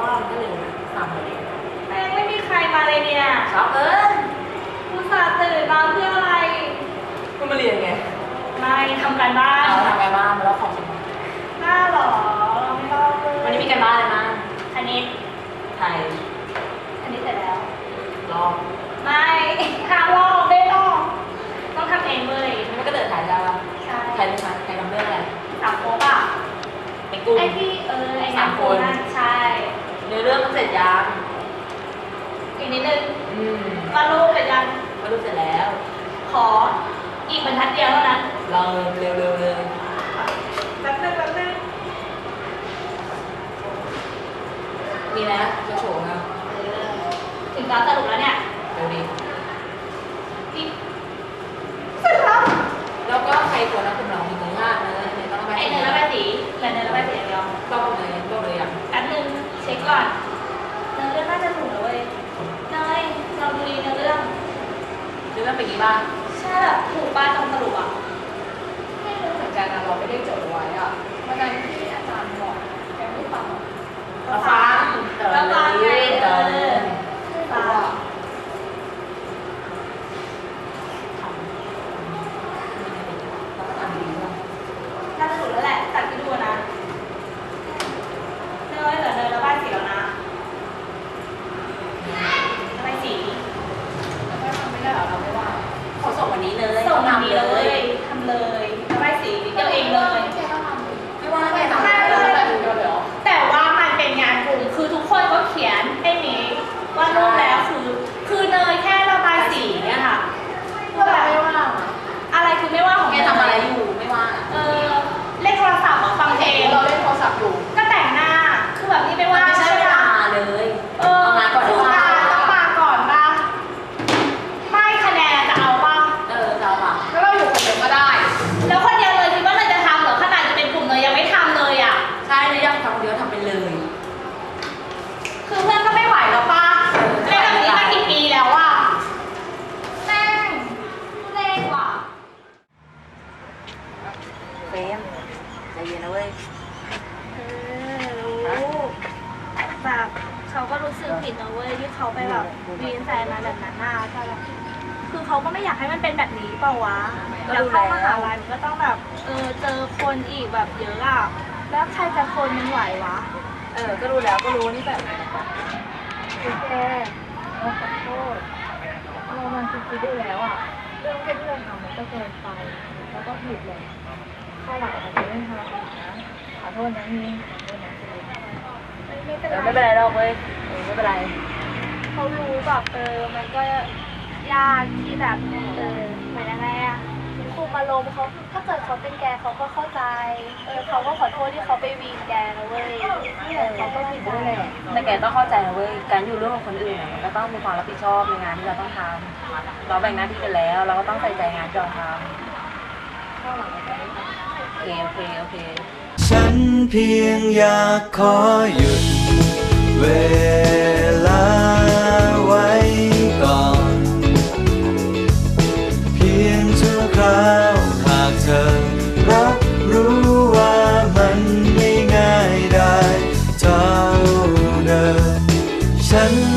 ก็เร็วสามโมงแม่งไม่มีใครมาเลยเนี่ยเช้าเกินอุตส่าห์ตื่นมาเพื่ออะไรก็มาเรียนไงไม่ทำการบ้านเอาทำการบ้านมาแล้วของสมองหน้าหรอเราไม่ต้องเลยวันนี้มีการบ้านอะไรมาอันนี้ไทยอันนี้เสร็จแล้วลองไม่ห้ามลอกไม่ลอกต้องทำเองเลยมันก็เดินถ่ายได้ปะใช่ไทยรู้ไหมไทยทำเรื่องอะไรสามโป๊กอะเป็นกลุ่มไอที่เออไอสามคนนั่นใช่ เนื้อเรื่องมันเสร็จยังอีกนิดนึงอืมวาดรูปเสร็จยังมาดูเสร็จแล้ว ขออีกบรรทัดเดียวเท่านั้นเราเร็วๆเลยแป๊บนึงแป๊บนึงมีนะจะโฉมนะเออถึงตอนสรุปแล้วเนี่ย เร็วดี ช็คก่อนเนื้อเรื่องน่าจะถูกแล้วเว้ยเนยเราดูดีเนื้อเรื่องเรื่องเป็นอย่างนี้บ้าง ใช่แบบถูกป้าตรงสรุปอะ ไม่รู้เหมือนกันนะเราไม่ได้จดไว้อะวันนั้นที่อาจารย์บอกแกไม่ฟังหรอก เราฟังแต่เรา เราฟังไง เล่น เอ เรา อ เล่น ฟัง เราก็ทำดีมาก น่าจะถูกแล้วแหละตัดไปดูนะเนยเหลือเนยระบายสีแล้วนะระบายสี แล้วก็ทำไม่ได้หรอเราไม่ว่า เขาส่ง วันนี้เลยส่งขามาทำดีเลยทำเลยระบาย เย็นนะเว้ยเออรู้แบบเขาก็รู้สึกผิดนะเว้ยที่เขาไปแบบวีนแฟนมาแบบนั้นน่ะแต่แบบคือเขาก็ไม่อยากให้มันเป็นแบบนี้เปล่าวะแล้วเข้ามหาลัยมันก็ต้องแบบเออเจอคนอีกแบบเยอะอะแล้วใครจะทนมันไหววะ เออ ก็รู้แล้วก็รู้นี่แบบโอเคเราขอโทษเรามันคิดคิดได้แล้วอะเรื่องที่เราทำมันก็เกินไปแล้วก็ผิดเลย ข้าวหลาจะไม่ทำอีกนะขอโทษนะมีขอโทษนะไม่เป็นไรไม่เป็นไรหรอกเว้ยไม่เป็นไรเขารู้แบบเออมันก็ยากที่แบบเออเหมือนยังไงอะครูมาลมเขาถ้าเกิดเขาเป็นแกเขาก็เข้าใจเออเขาก็ขอโทษที่เขาไปวีนแกนะเว้ยเขาก็ผิดด้วยแหละแต่แกต้องเข้าใจนะเว้ยการอยู่ร่วมกับคนอื่นมันก็ต้องมีความรับผิดชอบในงานที่เราต้องทำเราแบ่งหน้าที่กันแล้ว เราก็ต้องใส่ใจงานที่เราท ฉันเพียงอยากขอหยุดเวลาไว้ก่อน เพียงชั่วคราวหากเธอรับรู้ว่ามันไม่ง่ายได้เท่าเดิมฉัน